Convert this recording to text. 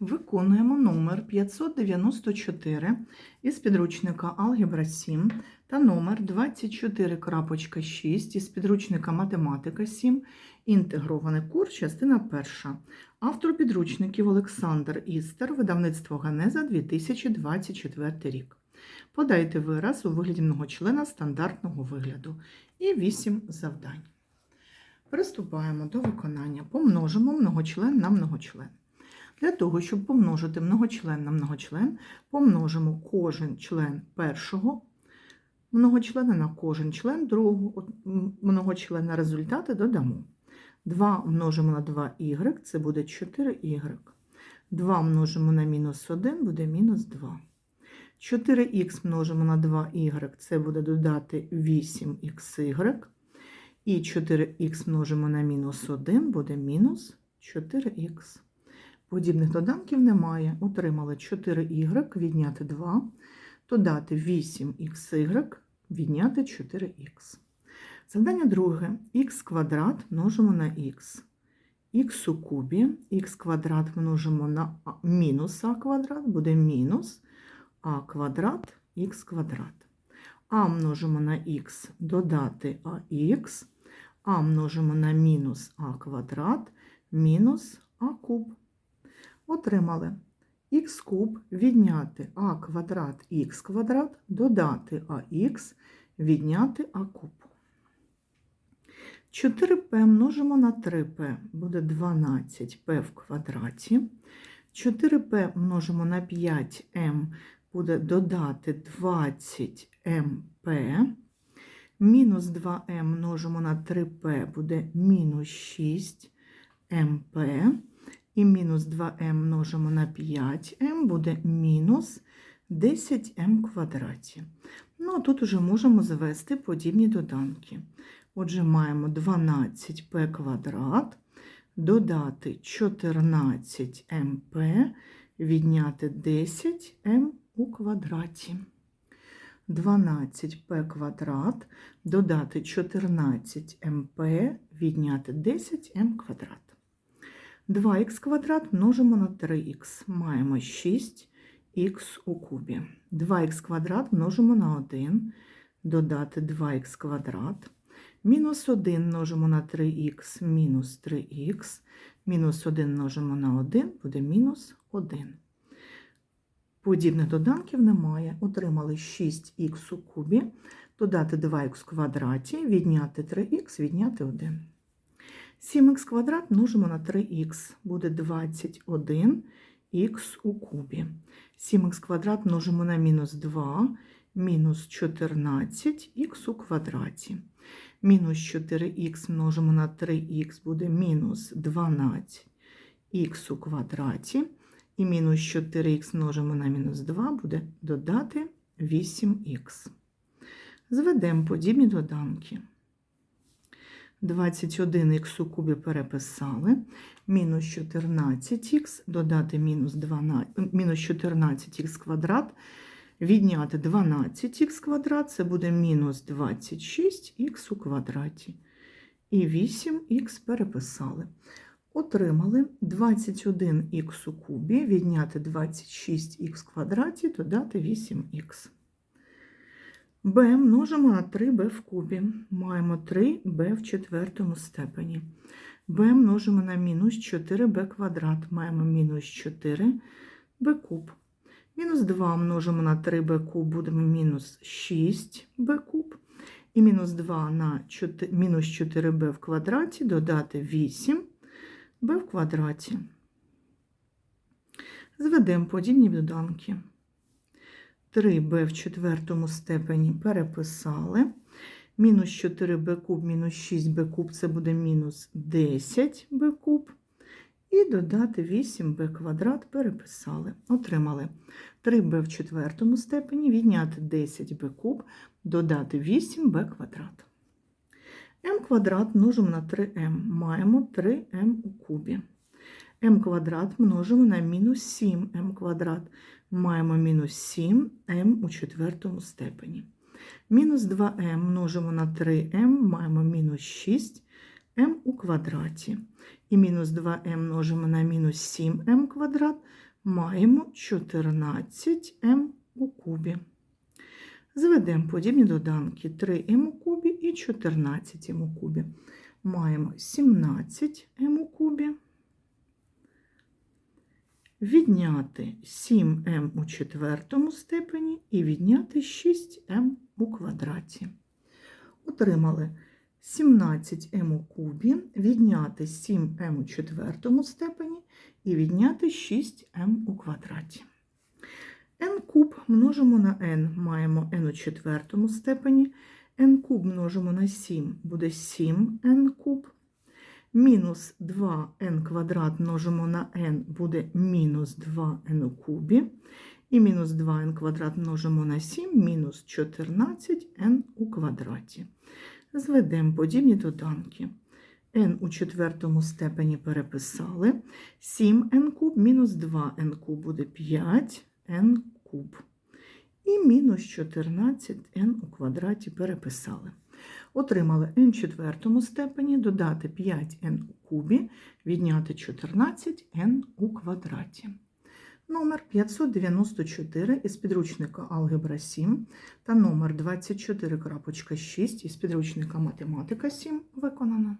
Виконуємо номер 594 із підручника Алгебра 7 та номер 24.6 із підручника Математика 7, інтегрований курс, частина перша. Автор підручників Олександр Істер, видавництво Генеза 2024 рік. Подайте вираз у вигляді многочлена стандартного вигляду і 8 завдань. Приступаємо до виконання. Помножимо многочлен на многочлен. Для того, щоб помножити многочлен на многочлен, помножимо кожен член першого многочлена на кожен член другого многочлена. Результати додамо. 2 множимо на 2y, це буде 4y. 2 множимо на мінус 1, буде мінус 2. 4х множимо на 2y, це буде додати 8xy. І 4х множимо на мінус 1, буде мінус 4х. Подібних доданків немає. Отримали 4y, відняти 2, додати 8xy, відняти 4х. Завдання друге. х квадрат множимо на х. х у кубі, х квадрат множимо на мінус а квадрат, буде мінус а квадрат, х квадрат. а множимо на х, додати ах, а множимо на мінус а квадрат, мінус а куб. Отримали х куб відняти а квадрат х квадрат, додати ах, відняти а куб. 4p множимо на 3p, буде 12p в квадраті. 4p множимо на 5m, буде додати 20mp. Мінус 2m множимо на 3p, буде мінус 6mp. І мінус 2m множимо на 5m, буде мінус 10m квадраті. Ну, а тут уже можемо завести подібні доданки. Отже, маємо 12p квадрат, додати 14mp, відняти 10m у квадраті. 12p квадрат, додати 14mp, відняти 10m квадрат. 2х квадрат множимо на 3х. Маємо 6х у кубі. 2х квадрат множимо на 1, додати 2х квадрат. Мінус 1 множимо на 3х, мінус 3х. Мінус 1 множимо на 1, буде мінус 1. Подібних доданків немає. Отримали 6х у кубі, додати 2х в квадраті, відняти 3х, відняти 1. 7х квадрат множимо на 3х, буде 21х у кубі. 7х квадрат множимо на мінус 2, мінус 14х у квадраті. Мінус 4х множимо на 3х, буде мінус 12х у квадраті. І мінус 4х множимо на мінус 2, буде додати 8х. Зведемо подібні доданки. 21х у кубі переписали, мінус 14х, додати мінус, 12, мінус 14х квадрат, відняти 12х квадрат, це буде мінус 26х у квадраті. І 8х переписали. Отримали 21х у кубі, відняти 26х квадраті, додати 8х. B множимо на 3b в кубі. Маємо 3b в четвертому степені. b множимо на мінус 4b квадрат. Маємо мінус 4b куб. Мінус 2 множимо на 3b куб, будемо мінус 6b куб. І мінус 2 на 4, мінус 4b в квадраті, додати 8 b в квадраті. Зведемо подібні доданки. 3b в четвертому степені переписали. Мінус 4b куб, мінус 6b куб це буде мінус 10b куб. І додати 8b квадрат переписали. Отримали 3b в четвертому степені, відняти 10b куб, додати 8b квадрат. m квадрат множимо на 3m. Маємо 3m у кубі. M квадрат множимо на мінус 7m квадрат. Маємо мінус 7m у четвертому степені. Мінус 2m множимо на 3m, маємо мінус 6m у квадраті. І мінус 2m множимо на мінус 7m квадрат, маємо 14m у кубі. Зведемо подібні доданки 3m у кубі і 14m у кубі. Маємо 17m у кубі. Відняти 7m у четвертому степені і відняти 6m у квадраті. Отримали 17m у кубі, відняти 7m у четвертому степені і відняти 6m у квадраті. n куб множимо на n, маємо n у четвертому степені. n куб множимо на 7, буде 7n куб. Мінус 2n квадрат множимо на n, буде мінус 2n у кубі. І мінус 2n квадрат множимо на 7, мінус 14n у квадраті. Зведемо подібні доданки. n у четвертому степені переписали. 7n куб мінус 2n куб буде 5n куб. І мінус 14n у квадраті переписали. Отримали n четвертому степені, додати 5n у кубі, відняти 14n у квадраті. Номер 594 із підручника Алгебра 7 та номер 24.6 із підручника Математика 7 виконано.